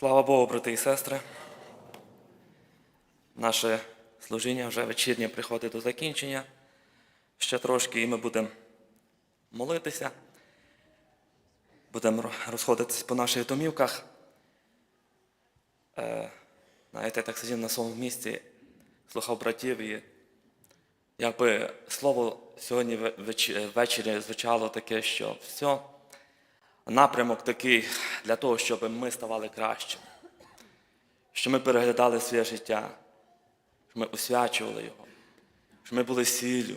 Слава Богу, брати і сестри. Наше служіння вже вечірнє приходить до закінчення. Ще трошки і ми будемо молитися. Будемо розходитись по наших домівках. Е, знаєте, я так сидів на своєму місці, слухав братів, і якби слово сьогодні ввечері звучало таке, що все, напрямок такий для того, щоб ми ставали кращими, щоб ми переглядали своє життя, щоб ми освячували його, щоб ми були сіллю.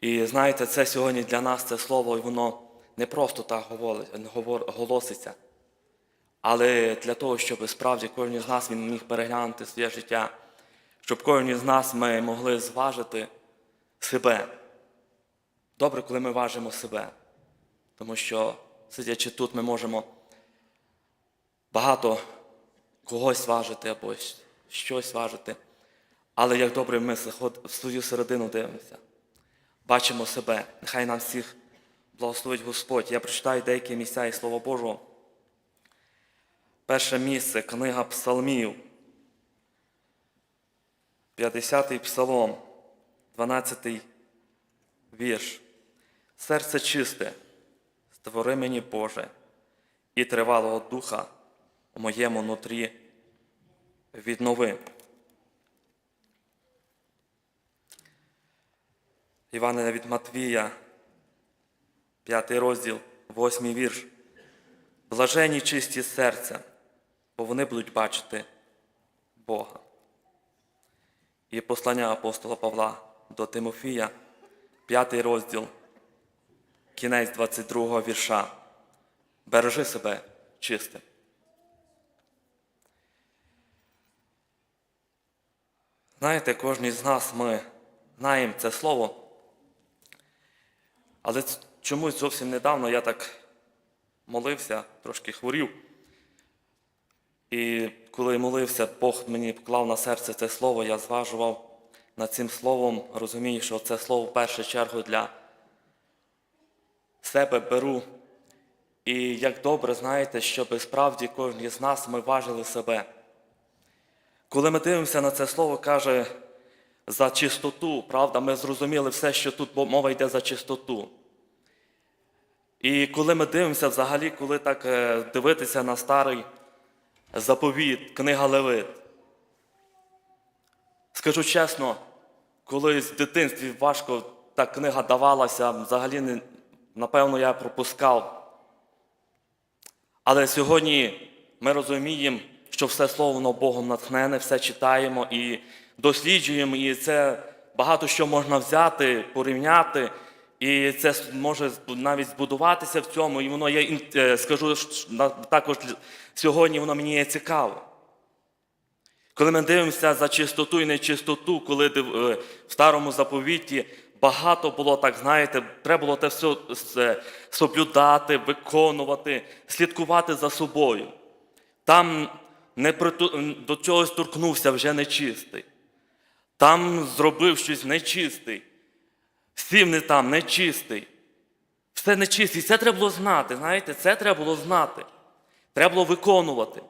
І знаєте, це сьогодні для нас це слово, і воно не просто так голоситься, але для того, щоб справді кожен з нас він міг переглянути своє життя, щоб кожен з нас ми могли зважити себе. Добре, коли ми важимо себе. Тому що, сидячи тут, ми можемо багато когось важити або щось важити. Але як добре ми в свою середину дивимося, бачимо себе. Нехай нам всіх благословить Господь. Я прочитаю деякі місця із Слова Божого. Перше місце книга Псалмів. 50-й псалом, 12-й вірш. Серце чисте, створи мені Боже, і тривалого духа у моєму нутрі віднови. Івана від Матвія, 5 розділ, 8 вірш. Блажені чисті серця, бо вони будуть бачити Бога. І послання апостола Павла до Тимофія, 5 розділ, кінець 22 вірша. Бережи себе чистим. Знаєте, кожен з нас ми знаємо це слово. Але чомусь зовсім недавно я так молився, трошки хворів. І коли молився, Бог мені поклав на серце це слово, я зважував над цим словом, розумію, що це слово в першу чергу для себе беру. І як добре знаєте, щоб справді кожен з нас ми важили себе. Коли ми дивимося на це слово, каже за чистоту, правда, ми зрозуміли все, що тут мова йде за чистоту. І коли ми дивимося взагалі, коли так е, дивитися на старий заповіт, книга Левит. Скажу чесно, колись в дитинстві важко та книга давалася, взагалі, не, напевно, я пропускав. Але сьогодні ми розуміємо, що все слово воно Богом натхнене, все читаємо і досліджуємо, і це багато що можна взяти, порівняти. І це може навіть збудуватися в цьому, і воно є, е, скажу також сьогодні воно мені є цікаво. Коли ми дивимося за чистоту і нечистоту, коли е, в старому заповіті багато було, так знаєте, треба було те все соблюдати, виконувати, слідкувати за собою. Там не приту- до чогось торкнувся вже нечистий. Там зробив щось нечистий. Сів не там, нечистий. Все нечистий. Це треба було знати. Знаєте, це треба було знати. Треба було виконувати.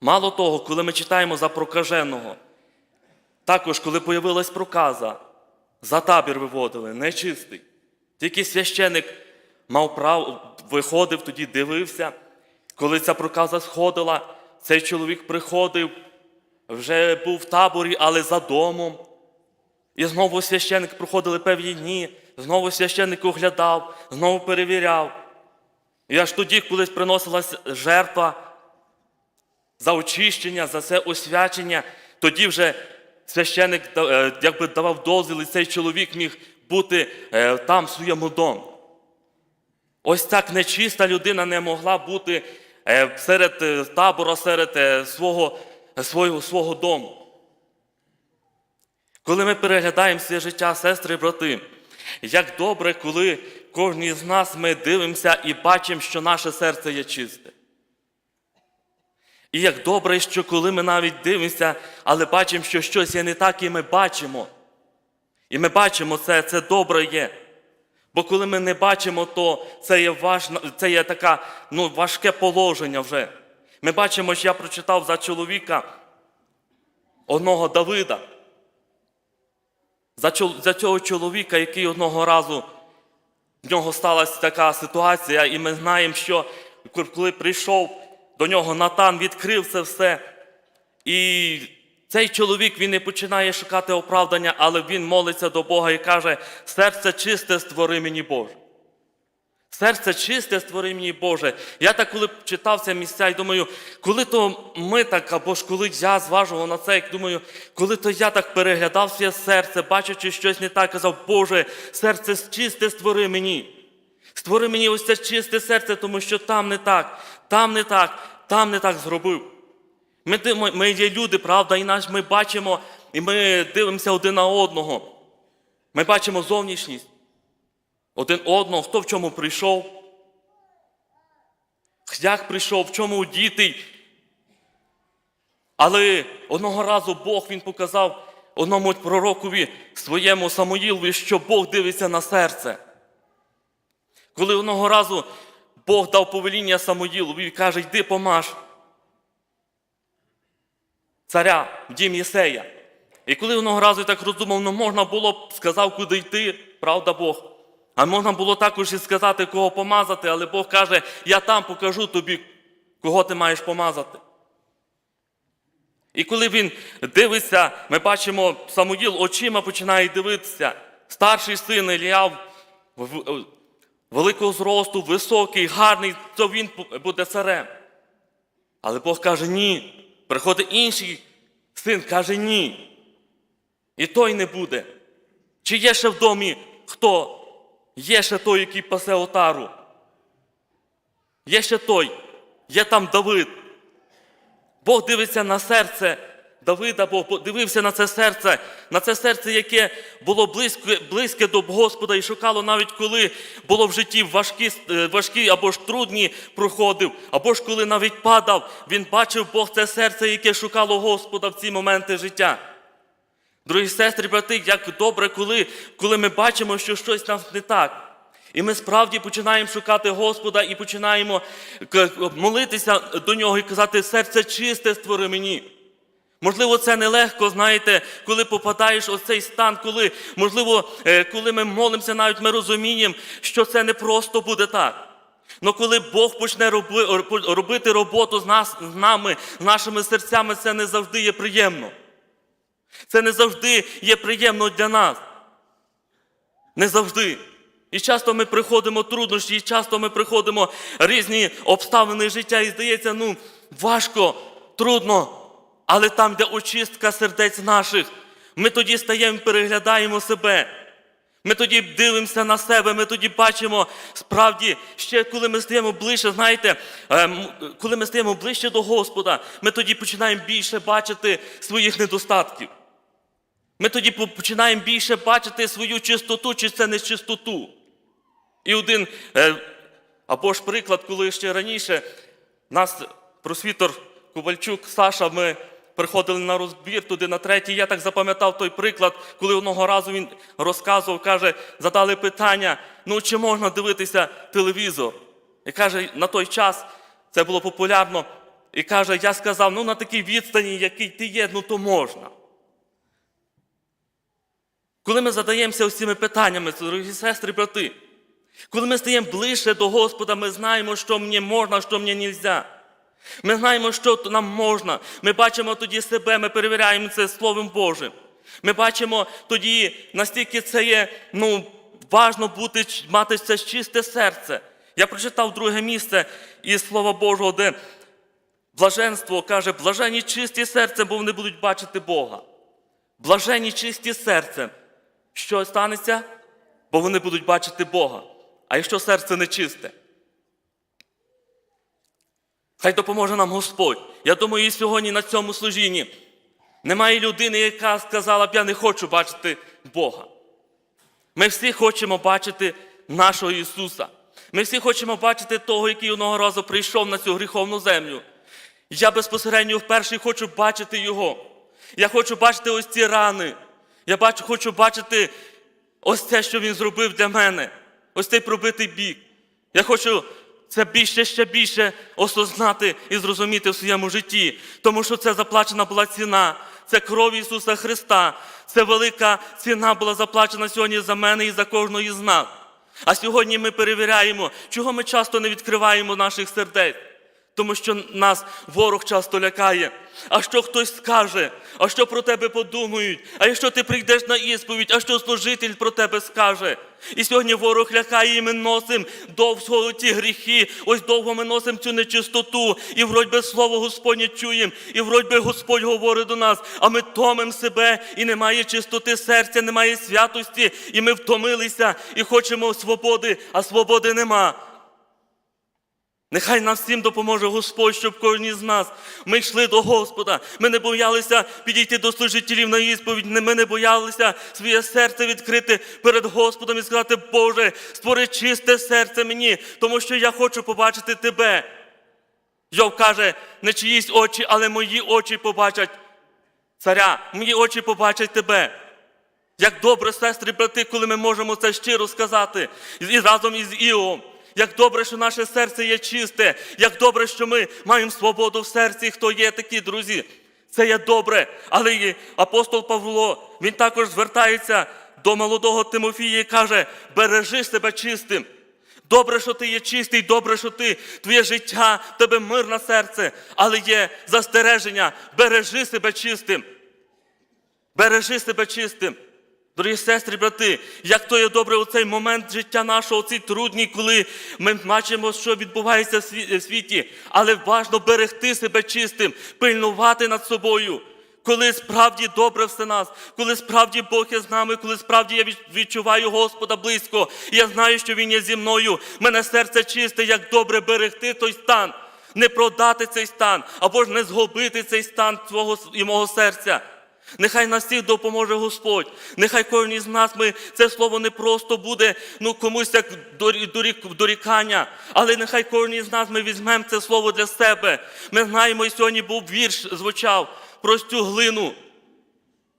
Мало того, коли ми читаємо за прокаженого, також, коли появилась проказа, за табір виводили, нечистий. Тільки священик мав право, виходив, тоді дивився. Коли ця проказа сходила, цей чоловік приходив, вже був в таборі, але за домом. І знову священник проходили певні дні, знову священник оглядав, знову перевіряв. І аж тоді, коли приносилась жертва за очищення, за це освячення, тоді вже священник е, якби давав дозвіл, і цей чоловік міг бути е, там в своєму домі. Ось так нечиста людина не могла бути е, серед табора, серед свого, свого, свого дому. Коли ми переглядаємо своє життя, сестри і брати, як добре, коли кожен з нас ми дивимося і бачимо, що наше серце є чисте. І як добре, що коли ми навіть дивимося, але бачимо, що щось є не так, і ми бачимо. І ми бачимо це, це добре є. Бо коли ми не бачимо, то це є важна, це є така, ну, важке положення вже. Ми бачимо, що я прочитав за чоловіка одного Давида. За, чол- за цього чоловіка, який одного разу в нього сталася така ситуація, і ми знаємо, що коли прийшов до нього Натан, відкрив це все. І цей чоловік він не починає шукати оправдання, але він молиться до Бога і каже: серце чисте створи мені Боже. Серце чисте створи мені Боже. Я так коли читав це місця і думаю, коли то ми так, або ж коли я зважував на це, як думаю, коли то я так переглядав своє серце, бачачи щось не так, казав, Боже, серце чисте створи мені. Створи мені ось це чисте серце, тому що там не так, там не так, там не так зробив. Ми, ми є люди, правда, і наш ми бачимо, і ми дивимося один на одного. Ми бачимо зовнішність один одного, хто в чому прийшов, як прийшов, в чому удітий. Але одного разу Бог він показав одному пророкові своєму Самуїлові, що Бог дивиться на серце. Коли одного разу Бог дав повеління Самуїлові і каже, йди помаж царя в дім Єсея. І коли одного разу я так роздумав, ну можна було б сказав, куди йти, правда Бог. А можна було також і сказати, кого помазати, але Бог каже, я там покажу тобі, кого ти маєш помазати. І коли він дивиться, ми бачимо, Самуїл очима починає дивитися. Старший син Іліяв в- в- великого зросту, високий, гарний, то він буде царем. Але Бог каже ні. Приходить інший син, каже ні. І той не буде. Чи є ще в домі хто? Є ще той, який пасе отару. Є ще той, є там Давид. Бог дивиться на серце Давида, Бог дивився на це серце, на це серце, яке було близьке, близьке до Господа і шукало навіть коли було в житті важкі, е, важкі або ж трудні проходив, або ж коли навіть падав, він бачив Бог це серце, яке шукало Господа в ці моменти життя. Дорогі сестри, брати, як добре, коли, коли ми бачимо, що щось нам не так. І ми справді починаємо шукати Господа і починаємо молитися до нього і казати, серце чисте створи мені. Можливо, це нелегко, знаєте, коли попадаєш у цей стан, коли, можливо, е, коли ми молимося, навіть ми розуміємо, що це не просто буде так. Але коли Бог почне роби- робити роботу з, нас, з нами, з нашими серцями, це не завжди є приємно. Це не завжди є приємно для нас. Не завжди. І часто ми приходимо труднощі, і часто ми приходимо різні обставини життя, і здається, ну, важко, трудно. Але там, де очистка сердець наших, ми тоді стаємо, переглядаємо себе. Ми тоді дивимося на себе, ми тоді бачимо справді, ще коли ми стаємо ближче, знаєте, ем, коли ми стаємо ближче до Господа, ми тоді починаємо більше бачити своїх недостатків. Ми тоді починаємо більше бачити свою чистоту, чи це не чистоту. І один, е, або ж приклад, коли ще раніше нас просвітор Ковальчук, Саша, ми приходили на розбір туди на третій. Я так запам'ятав той приклад, коли одного разу він розказував, каже, задали питання: ну чи можна дивитися телевізор? І каже, на той час це було популярно. І каже, я сказав, ну на такій відстані, який ти є, ну то можна. Коли ми задаємося цими питаннями, дорогі сестри, брати, коли ми стаємо ближче до Господа, ми знаємо, що мені можна, що мені не можна. Ми знаємо, що нам можна. Ми бачимо тоді себе, ми перевіряємо це Словом Божим. Ми бачимо тоді, настільки це є ну, важно бути, мати це чисте серце. Я прочитав друге місце із Слова Божого, де блаженство каже, блажені чисті серцем, бо вони будуть бачити Бога. Блажені чисті серцем. Що станеться? Бо вони будуть бачити Бога. А якщо серце нечисте? Хай допоможе нам Господь. Я думаю, і сьогодні на цьому служінні немає людини, яка сказала б, я не хочу бачити Бога. Ми всі хочемо бачити нашого Ісуса. Ми всі хочемо бачити того, який одного разу прийшов на цю гріховну землю. Я безпосередньо вперше хочу бачити Його. Я хочу бачити ось ці рани. Я бачу, хочу бачити ось те, що Він зробив для мене. Ось цей пробитий бік. Я хочу це більше ще більше осознати і зрозуміти в своєму житті, тому що це заплачена була ціна. Це кров Ісуса Христа. Це велика ціна була заплачена сьогодні за мене і за кожного із нас. А сьогодні ми перевіряємо, чого ми часто не відкриваємо наших сердець. Тому що нас ворог часто лякає. А що хтось скаже, а що про тебе подумають, а якщо ти прийдеш на ісповідь, а що служитель про тебе скаже? І сьогодні ворог лякає, і ми носимо довго ті гріхи, ось довго ми носимо цю нечистоту, і вроді би слово Господнє чуємо, і вроді би Господь говорить до нас, а ми томимо себе, і немає чистоти серця, немає святості, і ми втомилися, і хочемо свободи, а свободи нема. Нехай нам всім допоможе Господь, щоб кожен з нас ми йшли до Господа. Ми не боялися підійти до служителів на ісповідь. Ми не боялися своє серце відкрити перед Господом і сказати, Боже, створи чисте серце мені, тому що я хочу побачити Тебе. Йов каже, не чиїсь очі, але мої очі побачать царя, мої очі побачать тебе. Як добре, сестри, брати, коли ми можемо це щиро сказати і разом із Іовом. Як добре, що наше серце є чисте, як добре, що ми маємо свободу в серці, хто є такі, друзі. Це є добре. Але і апостол Павло, він також звертається до молодого Тимофія і каже: бережи себе чистим. Добре, що ти є чистий, добре, що ти, твоє життя, тебе мир на серце, але є застереження, бережи себе чистим. Бережи себе чистим. Дорогі сестри, брати, як то є добре у цей момент життя нашого, у цій трудні, коли ми бачимо, що відбувається в світі, але важно берегти себе чистим, пильнувати над собою. Коли справді добре все нас, коли справді Бог є з нами, коли справді я відчуваю Господа близько, я знаю, що Він є зі мною, мене серце чисте, як добре берегти той стан, не продати цей стан, або ж не згубити цей стан твого с- і мого серця. Нехай нас всіх допоможе Господь. Нехай кожен із нас ми це слово не просто буде ну комусь як дорік- дорікання, але нехай кожен із нас ми візьмемо це слово для себе. Ми знаємо, і сьогодні був вірш звучав про цю глину.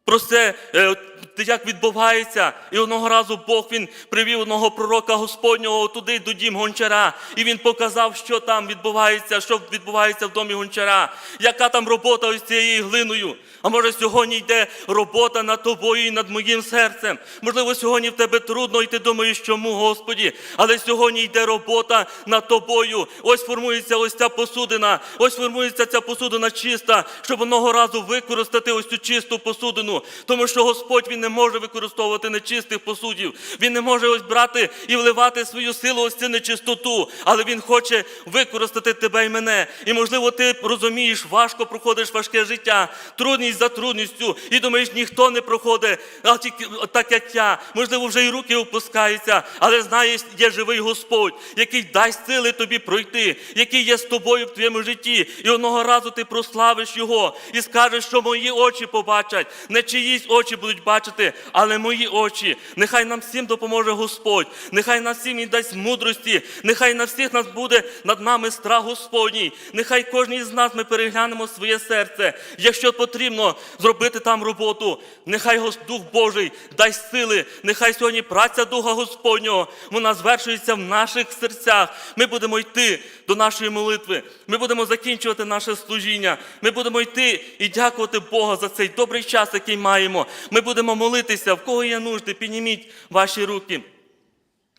Про це, е, як відбувається. І одного разу Бог він привів одного пророка Господнього туди до дім гончара, і він показав, що там відбувається, що відбувається в домі гончара, яка там робота ось цією глиною. А може сьогодні йде робота над тобою і над моїм серцем. Можливо, сьогодні в тебе трудно, і ти думаєш, чому, Господі, але сьогодні йде робота над тобою. Ось формується ось ця посудина, ось формується ця посудина чиста, щоб одного разу використати ось цю чисту посудину. Тому що Господь він не може використовувати нечистих посудів. Він не може ось брати і вливати свою силу ось цю нечистоту, але він хоче використати тебе і мене. І можливо, ти розумієш, важко проходиш важке життя, трудність за трудністю, і думаєш, ніхто не проходить, а тільки так як я. Можливо, вже і руки опускаються, але знаєш, є живий Господь, який дасть сили тобі пройти, який є з тобою в твоєму житті. І одного разу ти прославиш його і скажеш, що мої очі побачать, чиїсь очі будуть бачити, але мої очі. Нехай нам всім допоможе Господь, нехай нам всім він дасть мудрості, нехай на всіх нас буде над нами страх Господній. Нехай кожен із нас ми переглянемо своє серце. Якщо потрібно зробити там роботу, нехай Дух Божий дасть сили, нехай сьогодні праця Духа Господнього вона звершується в наших серцях. Ми будемо йти до нашої молитви. Ми будемо закінчувати наше служіння. Ми будемо йти і дякувати Бога за цей добрий час, який маємо. Ми будемо молитися, в кого є нужди, підніміть ваші руки.